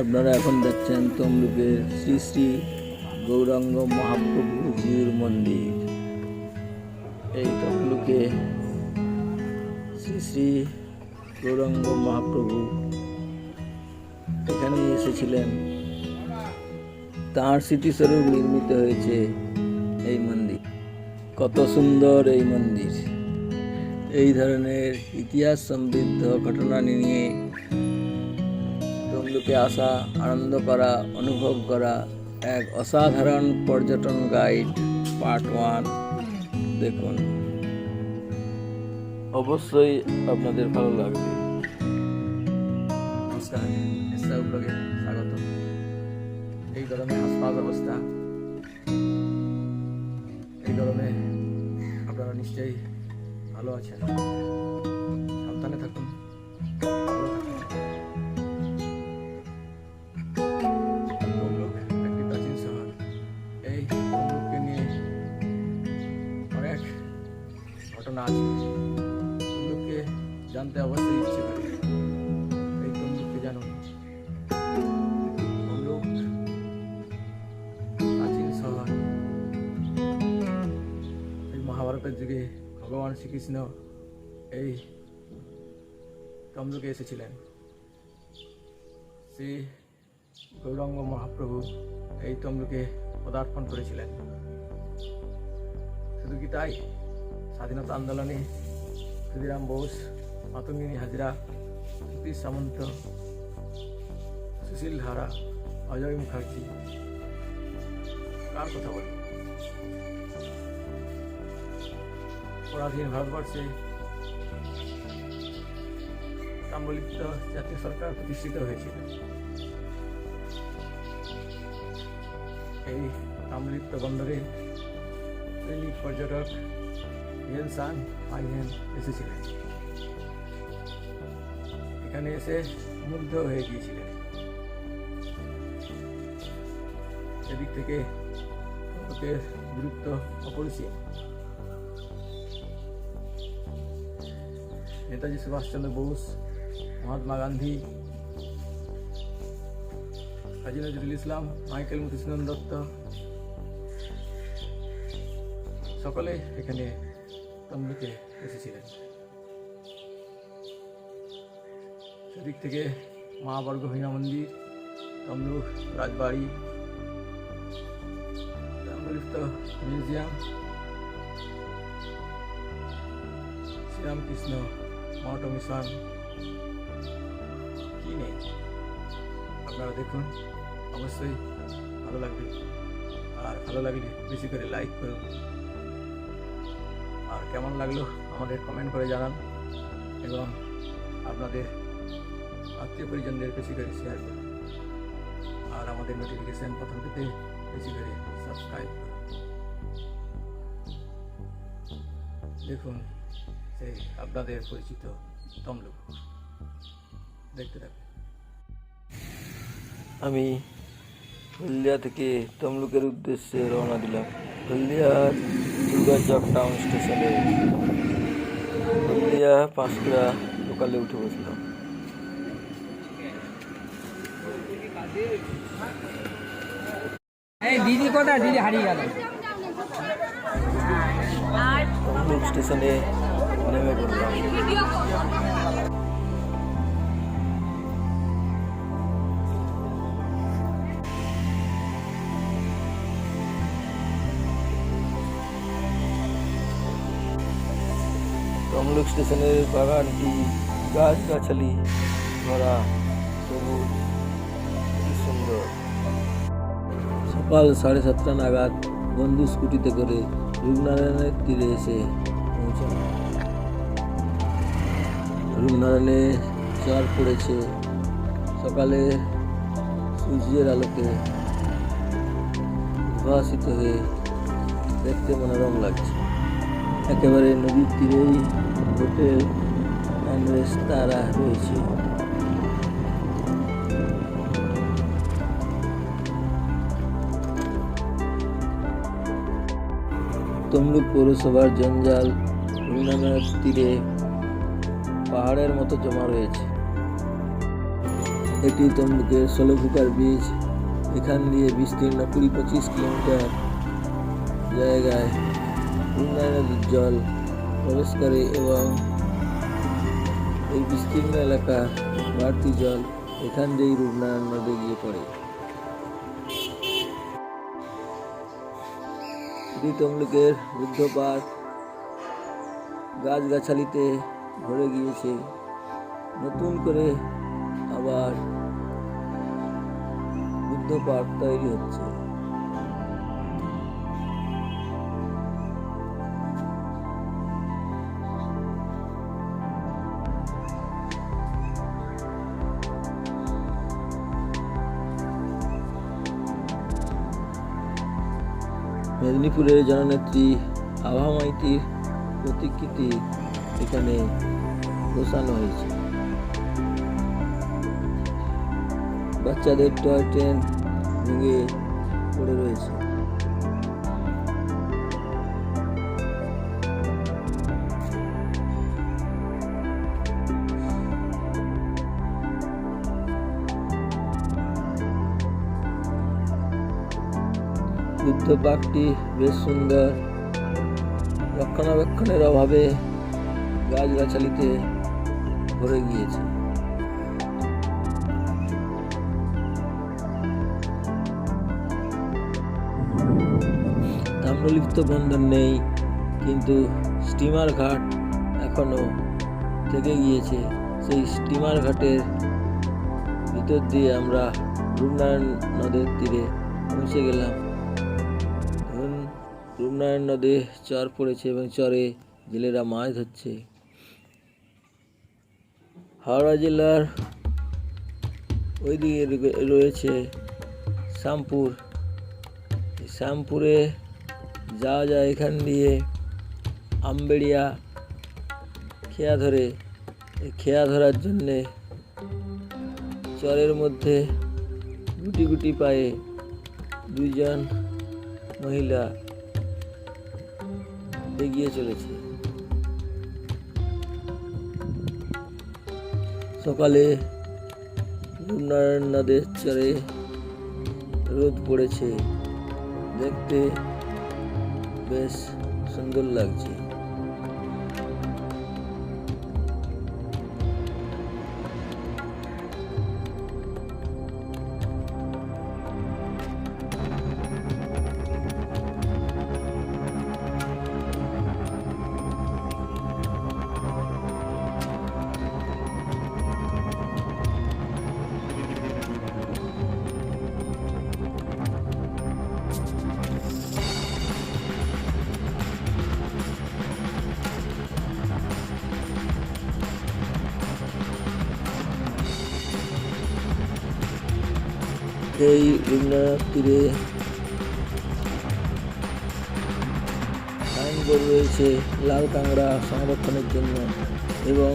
আপনারা এখন দেখছেন তমলুকের শ্রী শ্রী গৌরাঙ্গ মহাপ্রভুজির মন্দির। এই তমলুকে শ্রী শ্রী গৌরাঙ্গ মহাপ্রভু এখানে এসেছিলেন। তাঁর স্মৃতিস্বরূপ নির্মিত হয়েছে এই মন্দির। কত সুন্দর এই মন্দির। এই ধরনের ইতিহাস সমৃদ্ধ ঘটনা নিয়ে তমলুকে আসা, আনন্দ করা, অনুভব করা এক অসাধারণ পর্যটন গাইড পার্ট ওয়ান। দেখুন। অবশ্যই আপনাদের ভালো লাগবে। নমস্কার স্বাগত। এই গরমে হাসপাতাল ব্যবস্থা এই গরমে আপনারা নিশ্চয়ই ভালো আছেন। সাবধানে থাকুন। শ্রীকৃষ্ণ এই তমলুকে এসেছিলেন। শ্রী গৌরঙ্গ মহাপ্রভু এই তমলুকে পদার্পণ করেছিলেন। শুধু কি তাই? স্বাধীনতা আন্দোলনে ক্ষুদিরাম বোস, মাতঙ্গিনী হাজরা সতীশ সামন্ত, সুশীল ধারা, অজয় মুখার্জি। কার কথা বলি? পরাধীন ভারতবর্ষে সম্বলিত জাতীয় সরকার প্রতিষ্ঠিত হয়েছিল। এই তাম্রলিপ্ত বন্দরে দৈনিক পর্যটক হিয়েন সান আইহেন এসেছিলেন। এখানে এসে মুগ্ধ হয়ে গিয়েছিলেন। এদিক থেকে ভারতের গুরুত্ব অপরিসীম। নেতাজি সুভাষচন্দ্র বোস, মহাত্মা গান্ধী কাজী নজরুল ইসলাম, মাইকেল মধুসূদন দত্ত, সকলে এখানে তমলুকে এসেছিলেন। সেদিক থেকে মা বর্গভীমা মন্দির, তমলুক, রাজবাড়ি তমলুক্ত মিউজিয়াম, শ্রীরামকৃষ্ণ মঠ মিশন কি নেই? আপনারা দেখুন, অবশ্যই ভালো লাগবে। আর ভালো লাগলে বেশি করে লাইক করুন। আর কেমন লাগল আমাদের কমেন্ট করে জানান। এবং আপনাদের আত্মীয় পরিজনদের বেশি করে শেয়ার করুন। আর আমাদের নোটিফিকেশান প্রথম পেতে বেশি করে সাবস্ক্রাইব করুন। দেখুন আপনাদের পরিচিত তমলুক। দেখতে থাকুন। আমি হলদিয়া থেকে তমলুকের উদ্দেশ্যে রওনা দিলাম। হলদিয়ার দুর্গাচক টাউন স্টেশনে। হলদিয়া পাঁচটা লোকালে উঠে বসলাম। দিদি কোথায়? দিদি হারিয়ে গেল। স্টেশনে নেমে পড়লাম তমলুক স্টেশনের বাগানটি গাছগাছালি ভরা সবুজ কি সুন্দর সকাল সাড়ে সাতটা নাগাদ বন্ধু স্কুটিতে করে রূপনারায়ণের তীরে এসে পৌঁছালাম রূপনারায়ণে চার পড়েছে। সকালে সূর্যের আলোকে উদ্ভাসিত হয়ে দেখতে মনোরম লাগছে। একেবারে নদীর তীরেই হোটেল অ্যান্ড রেস্তারা রয়েছে। তমলুক পৌরসভার জঞ্জাল রুনামের তীরে পাহাড়ের মতো জমা রয়েছে। এটি তমলুকের ষোলভুকার বীজ, এখান দিয়ে বিস্তীর্ণ কুড়ি পঁচিশ কিলোমিটার জায়গায় উন্নয়ন নদীর জল প্রবেশ করে এবং এই বিস্তীর্ণ এলাকা বাড়তি জল এখান দিয়েই রূপনারায়ণ নদে গিয়ে পড়ে। এটি তমলুকের বুদ্ধ পার্ক গাছগাছালিতে ভরে গিয়েছে। নতুন করে আবার বুদ্ধ পার্ক তৈরি হচ্ছে। মেদিনীপুরের জননেত্রী আভা মাইতির প্রতিকৃতি এখানে বসানো হয়েছে। বাচ্চাদের টয় ট্রেন ভেঙে পড়ে রয়েছে। বুদ্ধ পার্কটি বেশ সুন্দর। রক্ষণাবেক্ষণের অভাবে গাছগাছালিতে ভরে গিয়েছে। তাম্রলিপ্ত বন্দর নেই, কিন্তু স্টিমার ঘাট এখনও থেকে গিয়েছে। সেই স্টিমার ঘাটের ভিতর দিয়ে আমরা রূপনারায়ণ নদের তীরে পৌঁছে গেলাম। রূপনারায়ণ নদে চর পড়েছে এবং চরে জেলেরা মাছ ধরছে। হাওড়া জেলার ওইদিকে রয়েছে শ্যামপুর। শ্যামপুরে যাওয়া যায় এখান দিয়ে আমবেড়িয়া খেয়া ধরে খেয়া ধরার জন্যে চরের মধ্যে গুটি গুটি পায়ে দুইজন মহিলা এগিয়ে চলেছে। সকালে রূপনারায়ণ নদের চরে রোদ পড়েছে। দেখতে বেশ সুন্দর লাগছে। এই রবীন্দ্রনাথ তীরে সাইনবোর্ড রয়েছে লাল কাঁকড়া সংরক্ষণের জন্য এবং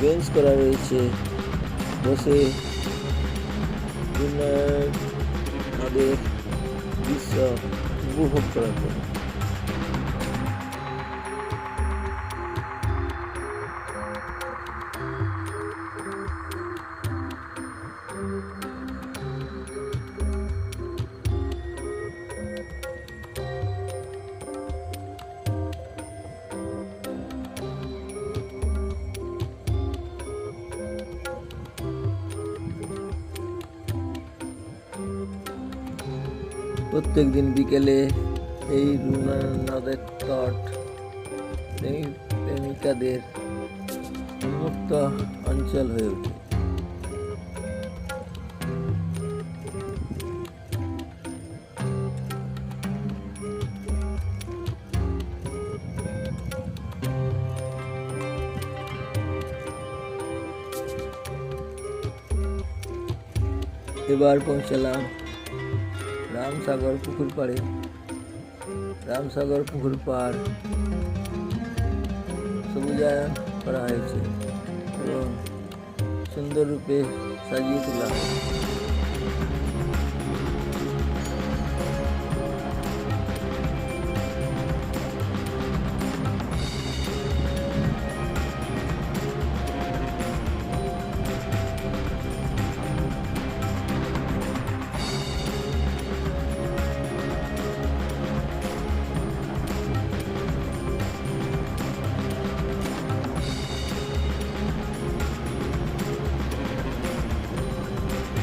বেঞ্চ করা রয়েছে। বসে নদের দৃশ্য উপভোগ করার জন্য। প্রত্যেক দিন বিকেলে এই নদের তট প্রেমিকাদের উন্মুক্ত অঞ্চল হয়ে ওঠে। এবার পৌঁছালাম রামসাগর পুকুর পাড়ে। রামসাগর পুকুর পাড় সবুজায়ন করা হয়েছে এবং সুন্দর রূপে সাজিয়ে তোলা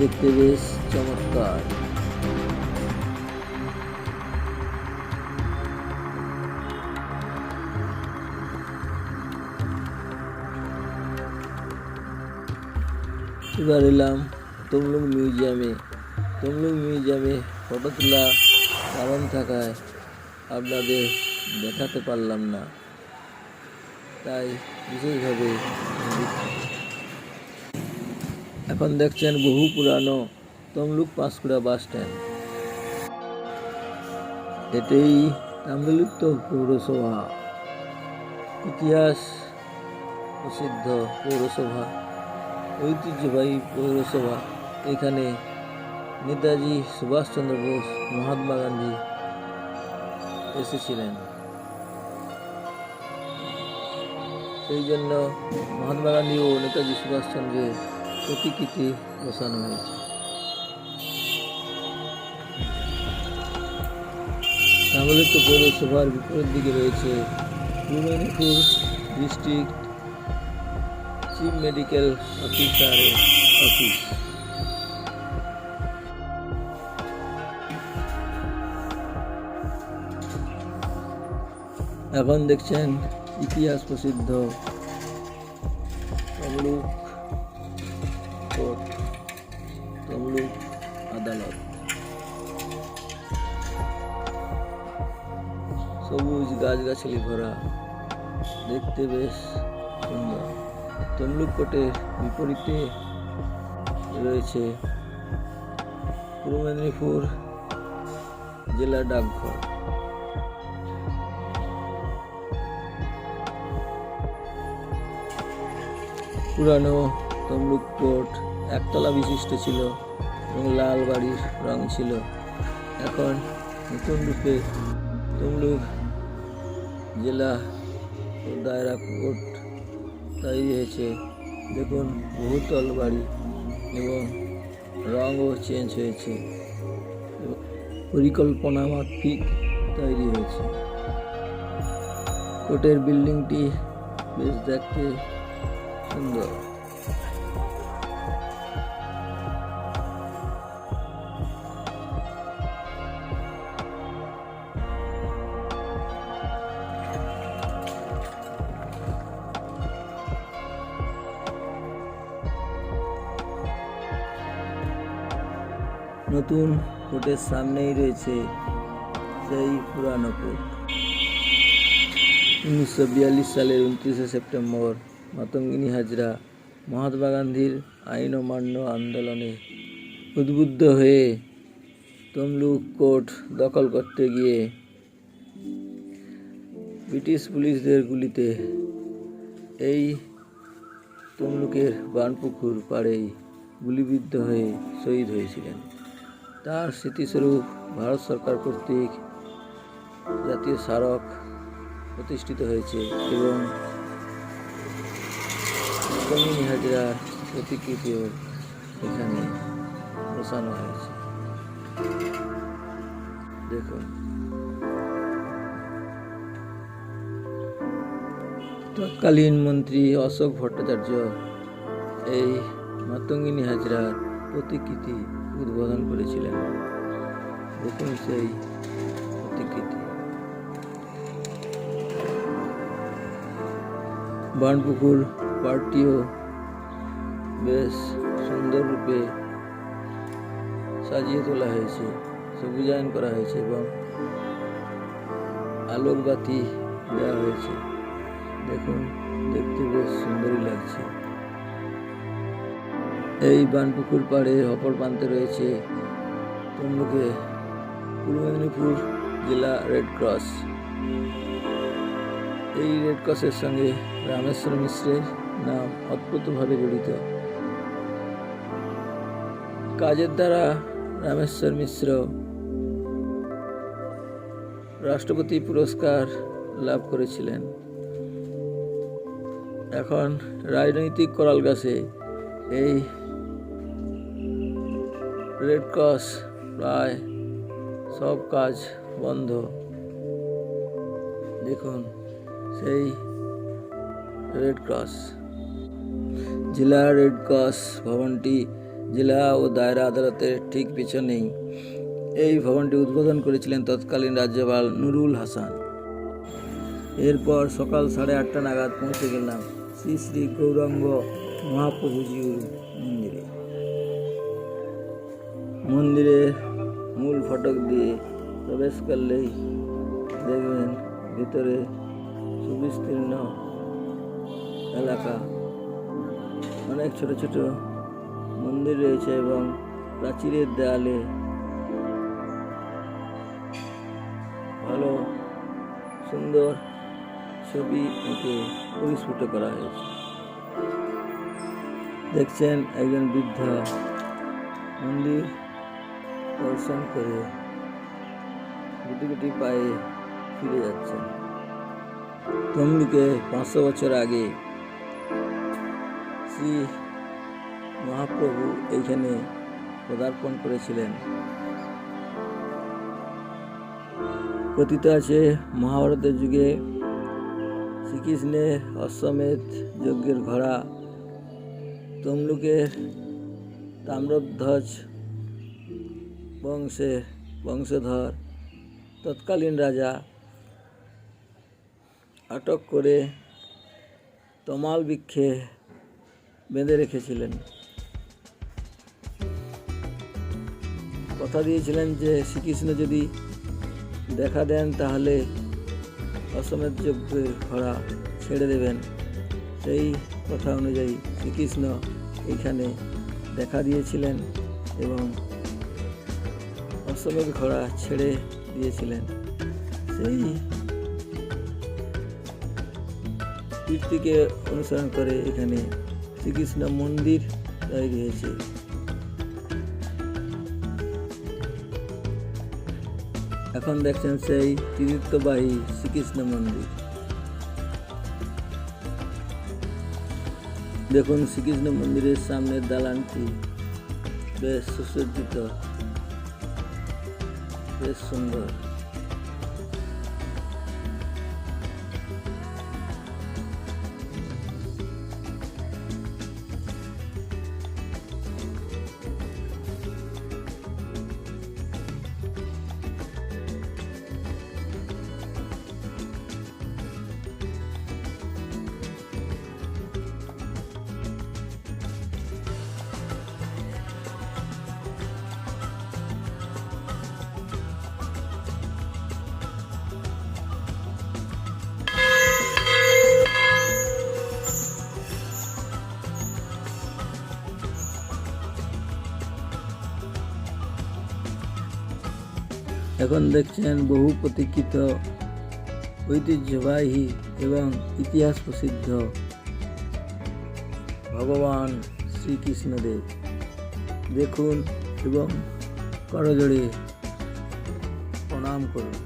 দেখতে বেশ চমৎকার এবার এলাম তমলুক মিউজিয়ামে তমলুক মিউজিয়ামে ফটো তোলা কারণ থাকায় আপনাদের দেখাতে পারলাম না তাই বিশেষভাবে। এখন দেখছেন বহু পুরানো তমলুক পাঁশকুড়া বাস স্ট্যান্ড। এটাই তাম্রলিপ্ত পৌরসভা। ইতিহাস প্রসিদ্ধ পৌরসভা, ঐতিহ্যবাহী পৌরসভা। এখানে নেতাজি সুভাষচন্দ্র বোস, মহাত্মা গান্ধী এসেছিলেন। সেই জন্য মহাত্মা গান্ধী ও নেতাজি সুভাষচন্দ্রের প্রতিকৃতি বসানো হয়েছে। তাহলে তো পৌরসভার বিপরীত দিকে রয়েছে মেদিনীপুর ডিস্ট্রিক্ট চিফ মেডিকেল অফিসারের অফিস। এখন দেখছেন ইতিহাস প্রসিদ্ধ তমলুক গাছগাছালি ভরা। দেখতে বেশ সুন্দর। তমলুক কোর্টের বিপরীতে রয়েছে পূর্ব মেদিনীপুর জেলা ডাকঘর। পুরানো তমলুক কোর্ট একতলা বিশিষ্ট ছিল এবং লাল বাড়ির রং ছিল। এখন নতুন রূপে তমলুক জেলা ও দায়রা কোর্ট তৈরি হয়েছে দেখুন, বহুতল বাড়ি এবং রঙও চেঞ্জ হয়েছে। পরিকল্পনা মাফিক তৈরি হয়েছে। কোর্টের বিল্ডিংটি বেশ দেখতে সুন্দর। নতুন কোর্টের সামনেই রয়েছে সেই পুরানো কোর্ট উনিশশো বিয়াল্লিশ সালের উনত্রিশে সেপ্টেম্বর মাতঙ্গিনী হাজরা মহাত্মা গান্ধীর আইন অমান্য আন্দোলনে উদ্বুদ্ধ হয়ে তমলুক কোর্ট দখল করতে গিয়ে ব্রিটিশ পুলিশদের গুলিতে এই তমলুকের বানপুকুর পাড়েই গুলিবিদ্ধ হয়ে শহীদ হয়েছিলেন। তার স্মৃতিস্বরূপ ভারত সরকার কর্তৃক জাতীয় স্মারক প্রতিষ্ঠিত হয়েছে এবং কমিনী হাজরার প্রতিকৃতিও এখানে বসানো হয়েছে। দেখুন। তৎকালীন মন্ত্রী অশোক ভট্টাচার্য এই মাতঙ্গিনী হাজরার প্রতিকৃতি উদ্বোধন করেছিলেন দেখুন সেই প্রতিকৃতি বানপুকুর পার্কটিও বেশ সুন্দর রূপে সাজিয়ে তোলা হয়েছে, সবুজায়ন করা হয়েছে এবং আলোকবাতি দেওয়া হয়েছে। দেখুন, দেখতে বেশ সুন্দরই লাগছে। এই বানপুকুর পাড়ে অপর প্রান্তে রয়েছে তমলুকে পূর্ব মেদিনীপুর জেলা রেড ক্রস। এই রেড ক্রসের সঙ্গে রামেশ্বর মিশ্রের নাম অদ্ভুতভাবে জড়িত। কাজের দ্বারা রামেশ্বর মিশ্র রাষ্ট্রপতি পুরস্কার লাভ করেছিলেন। এখন রাজনৈতিক করাল গাছে এই রেড ক্রস প্রায় সব কাজ বন্ধ। দেখুন, সেই রেড ক্রস জেলা রেড ক্রস ভবনটি জেলা ও দায়রা আদালতের ঠিক পিছনেই। এই ভবনটি উদ্বোধন করেছিলেন তৎকালীন রাজ্যপাল নুরুল হাসান। এরপর সকাল সাড়ে আটটা নাগাদ পৌঁছে গেলাম শ্রী শ্রী গৌরাঙ্গ মহাপ্রভুজির মন্দিরে। মন্দিরের মূল ফটক দিয়ে প্রবেশ করলেই দেখবেন ভিতরে সুবিস্তীর্ণ এলাকা। অনেক ছোট ছোট মন্দির রয়েছে এবং প্রাচীরের দেয়ালে ভালো সুন্দর ছবি এঁকে পরিস্ফুট করা হয়েছে। দেখছেন একজন বৃদ্ধা মন্দির দর্শন করে গুটি গুটি পায়ে ফিরে যাচ্ছেন তমলুকে পাঁচশো বছর আগে শ্রী মহাপ্রভু এইখানে পদার্পণ করেছিলেন। কথিত আছে, মহাভারতের যুগে শ্রীকৃষ্ণের অশ্বমেধ যজ্ঞের ঘোড়া তমলুকের তাম্রধ্বজ বংশে বংশধর, তৎকালীন রাজা আটক করে তমাল বৃক্ষে বেঁধে রেখেছিলেন। কথা দিয়েছিলেন যে, শ্রীকৃষ্ণ যদি দেখা দেন, তাহলে অসমের যজ্ঞের ঘোড়া ছেড়ে দেবেন। সেই কথা অনুযায়ী শ্রীকৃষ্ণ এখানে দেখা দিয়েছিলেন এবং অশ্বমেধ ঘোড়া ছেড়ে দিয়েছিলেন। সেই কীর্তিকে অনুসরণ করে এখানে শ্রীকৃষ্ণ মন্দির তৈরি হয়েছে। এখন দেখছেন সেই তীর্থবাহী শ্রীকৃষ্ণ মন্দির। দেখুন, শ্রীকৃষ্ণ মন্দিরের সামনের দালানটি বেশ সুসজ্জিত। বেশ সুন্দর। এখন দেখছেন বহু প্রতীক্ষিত ঐতিহ্যবাহী এবং ইতিহাস প্রসিদ্ধ ভগবান শ্রীকৃষ্ণদেব, দেখুন এবং করজোড়ে প্রণাম করুন।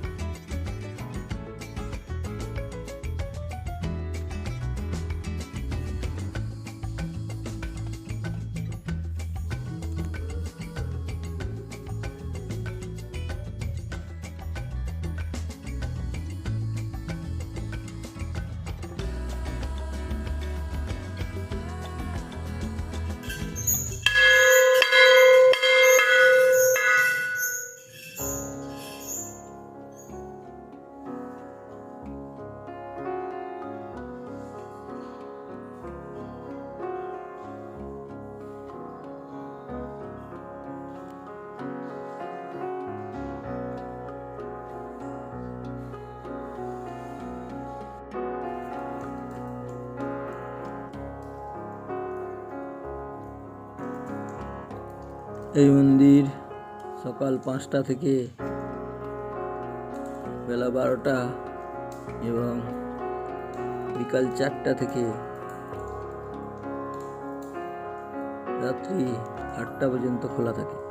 এই মন্দির সকাল পাঁচটা থেকে বেলা বারোটা এবং বিকাল চারটা থেকে রাত্রি আটটা পর্যন্ত খোলা থাকে।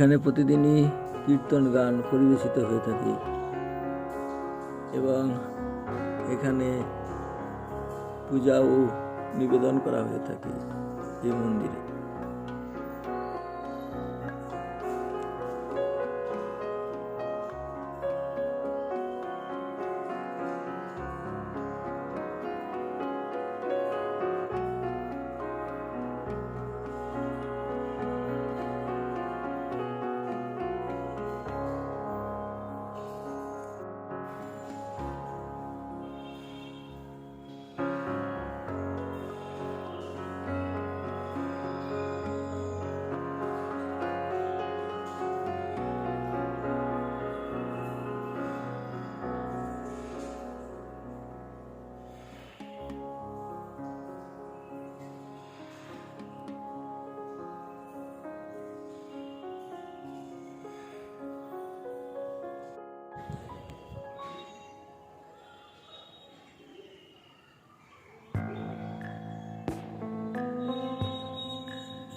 এখানে প্রতিদিনই কীর্তন গান পরিবেশিত হয়ে থাকে এবং এখানে পূজাও নিবেদন করা হয়ে থাকে এই মন্দিরে।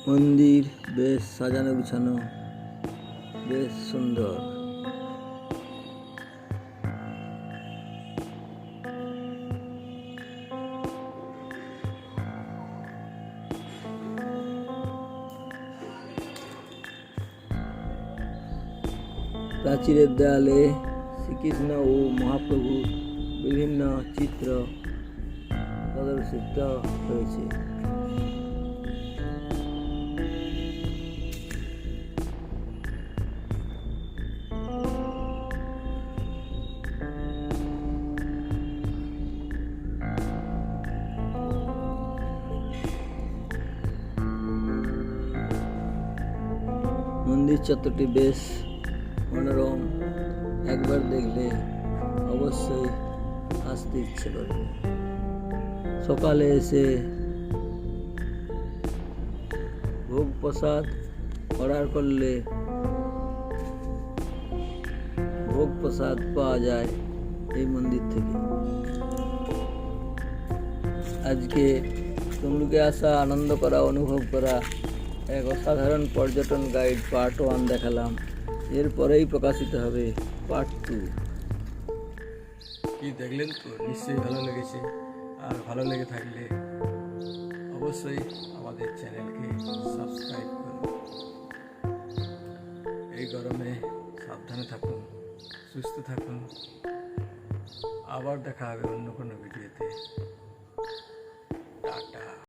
মন্দির বেশ সাজানো গুছানো, বেশ সুন্দর। প্রাচীরের দেয়ালে শ্রীকৃষ্ণ ও মহাপ্রভুর বিভিন্ন চিত্র প্রদর্শিত হয়েছে। চত্বরটি বেশ মনোরম একবার দেখলে অবশ্যই আসতে ইচ্ছে করবে সকালে এসে ভোগ প্রসাদ অর্ডার করলে ভোগ প্রসাদ পাওয়া যায় এই মন্দির থেকে আজকে তমলুকে আসা আনন্দ করা অনুভব করা এক অসাধারণ পর্যটন গাইড পার্ট ওয়ান দেখালাম। এরপরেই প্রকাশিত হবে পার্ট টু কি দেখলেন তো? নিশ্চয়ই ভালো লেগেছে। আর ভালো লেগে থাকলে অবশ্যই আমাদের চ্যানেলকে সাবস্ক্রাইব করুন। এই গরমে সাবধানে থাকুন, সুস্থ থাকুন। আবার দেখা হবে অন্য কোনো ভিডিওতে টাটা।